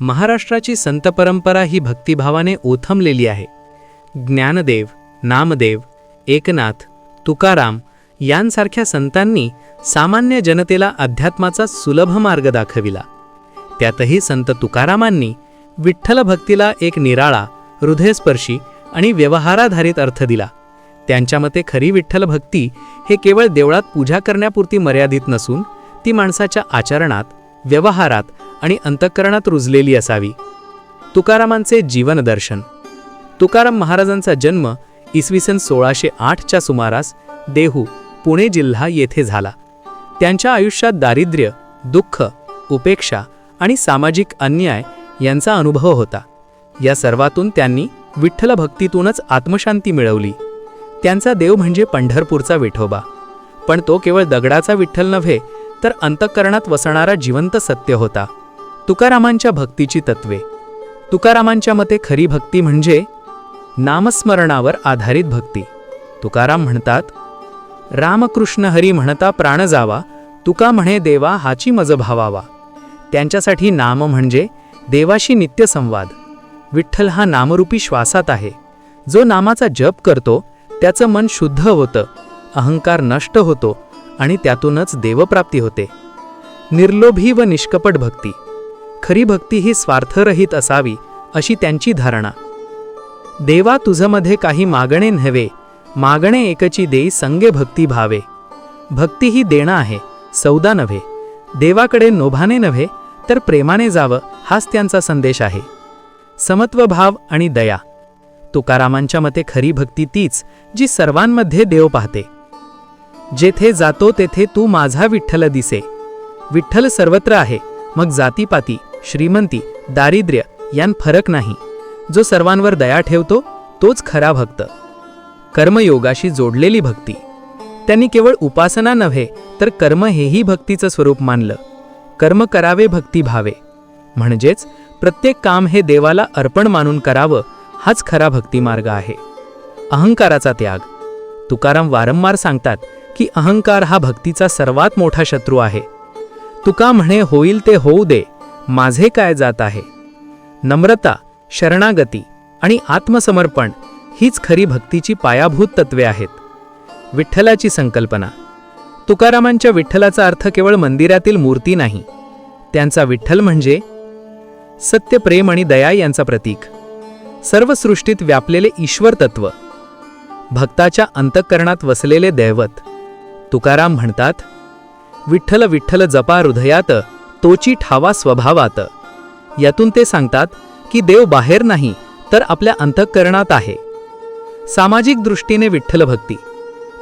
महाराष्ट्राची संत परंपरा ही भक्तिभावाने ओथमलेली आहे. ज्ञानदेव नामदेव एकनाथ तुकाराम यांसारख्या संतांनी सामान्य जनतेला अध्यात्माचा सुलभ मार्ग दाखविला. त्यातही संत तुकारामांनी विठ्ठल भक्तीला एक निराळा हृदयस्पर्शी आणि व्यवहाराधारित अर्थ दिला. त्यांच्या मते खरी विठ्ठल भक्ती हे केवळ देवळात पूजा करण्यापुरती मर्यादित नसून ती माणसाच्या आचरणात व्यवहारात आणि अंतःकरणात रुजलेली असावी. तुकारामांचे जीवनदर्शन तुकाराम महाराजांचा जन्म इसवी सन सोळाशे आठच्या सुमारास देहू पुणे जिल्हा येथे झाला. त्यांच्या आयुष्यात दारिद्र्य दुःख उपेक्षा आणि सामाजिक अन्याय यांचा अनुभव होता. या सर्वातून त्यांनी विठ्ठल भक्तीतूनच आत्मशांती मिळवली. त्यांचा देव म्हणजे पंढरपूरचा विठोबा. पण तो केवळ दगडाचा विठ्ठल नव्हे तर अंतःकरणात वसणारा जिवंत सत्य होता. तुकारामांच्या भक्तीची तत्वे. तुकारामांच्या मते खरी भक्ती म्हणजे नामस्मरणावर आधारित भक्ती. तुकाराम म्हणतात रामकृष्ण हरी म्हणता प्राण जावा तुका म्हणे देवा हाची मज भावावा. त्यांच्यासाठी नाम म्हणजे देवाशी नित्यसंवाद विठ्ठल हा नामरूपी श्वासात आहे. जो नामाचा जप करतो त्याचं मन शुद्ध होतं अहंकार नष्ट होतो आणि त्यातूनच देवप्राप्ती होते. निर्लोभी व निष्कपट भक्ती. खरी भक्ती ही स्वार्थरहित असावी अशी त्यांची धारणा. देवा तुझमध्ये काही मागणे नव्हे मागणे एकची देई संगे भक्ती भावे. भक्ती ही देणं आहे सौदा नव्हे. देवाकडे नोभाने नव्हे तर प्रेमाने जावं हाच त्यांचा संदेश आहे. समत्वभाव आणि दया. तुकारामांच्या मते खरी भक्ती तीच जी सर्वांमध्ये देव पाहते. जेथे जातो तेथे तू माझा विठ्ठल दिसे. विठ्ठल सर्वत्र आहे. मग जातीपाती श्रीमंती दारिद्र्य यान फरक नाही. जो सर्वांवर दया ठेवतो तोच खरा भक्त. कर्मयोगाशी जोडलेली भक्ती. त्यांनी केवळ उपासना नव्हे तर कर्म हेही भक्तीचं स्वरूप मानलं. कर्म करावे भक्ती भावे. म्हणजेच प्रत्येक काम हे देवाला अर्पण मानून करावं हाच खरा भक्तिमार्ग आहे. अहंकाराचा त्याग. तुकाराम वारंवार सांगतात की अहंकार हा भक्तीचा सर्वात मोठा शत्रू आहे. तुका म्हणे होईल ते होऊ दे माझे काय जात आहे? नम्रता शरणागती आणि आत्मसमर्पण हीच खरी भक्तीची पायाभूत तत्वे आहेत. विठ्ठलाची संकल्पना. तुकारामांच्या विठ्ठलाचा अर्थ केवळ मंदिरातील मूर्ती नाही. त्यांचा विठ्ठल म्हणजे सत्य प्रेम आणि दया यांचा प्रतीक. सर्व सृष्टीत व्यापलेले ईश्वर तत्व. भक्ताच्या अंतःकरणात वसलेले दैवत. तुकाराम म्हणतात विठ्ठल विठ्ठल जपा हृदयात तोची ठावा स्वभावात. यातून ते सांगतात की देव बाहेर नाही तर आपल्या अंतःकरणात आहे. सामाजिक दृष्टीने विठ्ठल भक्ती.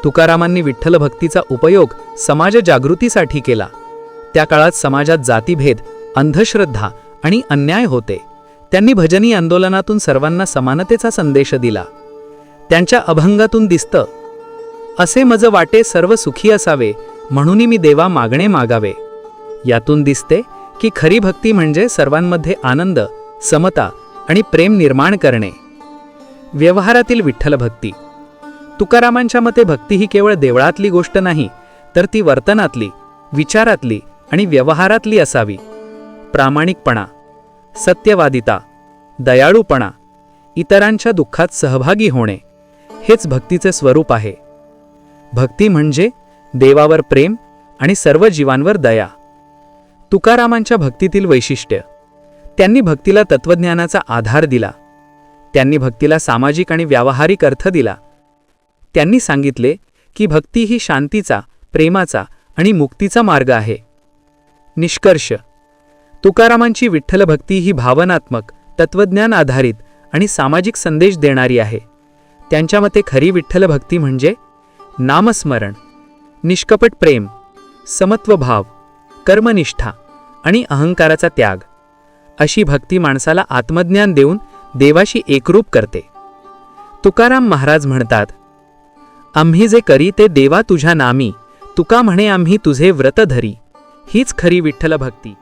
तुकारामांनी विठ्ठल भक्तीचा उपयोग समाज जागृतीसाठी केला. त्या काळात समाजात जातीभेद अंधश्रद्धा आणि अन्याय होते. त्यांनी भजनी आंदोलनातून सर्वांना समानतेचा संदेश दिला. त्यांच्या अभंगातून दिसतं असे मज वाटे सर्व सुखी असावे म्हणून मी देवा मागणे मागावे. यातून दिसते की खरी भक्ती म्हणजे सर्वांमध्ये आनंद समता आणि प्रेम निर्माण करणे. व्यवहारातील विठ्ठल भक्ती. तुकारामांच्या मते भक्ती ही केवळ देवळातली गोष्ट नाही तर ती वर्तनातली विचारातली आणि व्यवहारातली असावी. प्रामाणिकपणा सत्यवादिता दयाळूपणा इतरांच्या दुःखात सहभागी होणे हेच भक्तीचे स्वरूप आहे. भक्ती म्हणजे देवावर प्रेम आणि सर्व जीवांवर दया. तुकारामांच्या भक्तीतील वैशिष्ट्य. त्यांनी भक्तीला तत्वज्ञानाचा आधार दिला. त्यांनी भक्तीला सामाजिक आणि व्यावहारिक अर्थ दिला. त्यांनी सांगितले की भक्ती ही शांतीचा प्रेमाचा आणि मुक्तीचा मार्ग आहे. निष्कर्ष. तुकारामांची विठ्ठल भक्ती ही भावनात्मक तत्वज्ञान आधारित आणि सामाजिक संदेश देणारी आहे. त्यांच्या मते खरी विठ्ठल भक्ती म्हणजे नामस्मरण निष्कपट प्रेम समत्वभाव कर्मनिष्ठा आणि अहंकाराचा त्याग अशी भक्ती माणसाला आत्मज्ञान देऊन देवाशी एकरूप करते. तुकाराम महाराज म्हणतात आम्ही जे करी ते देवा तुझ्या नामी तुका म्हणे आम्ही तुझे व्रत धरी हीच खरी विठ्ठल भक्ती.